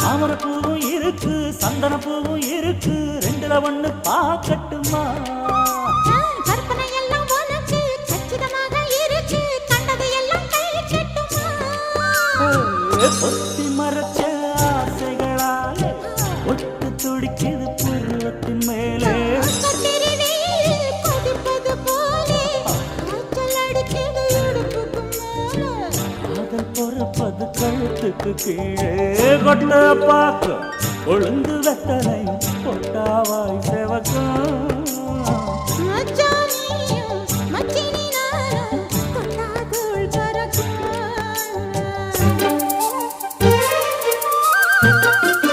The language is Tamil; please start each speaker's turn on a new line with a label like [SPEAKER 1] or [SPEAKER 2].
[SPEAKER 1] தாமரை பூவும் இருக்கு சந்தன பூவும் இருக்கு. ரெண்டுல ஒண்ணு பார்க்கட்டுமா
[SPEAKER 2] கற்பனை எல்லாம் உனக்கு
[SPEAKER 1] காதல் கழுத்துக்கு கீழே கொட்ட பார்க்க ஒழுந்து வெத்தனை கொட்டாவாய்
[SPEAKER 2] செவக்கா Thank you.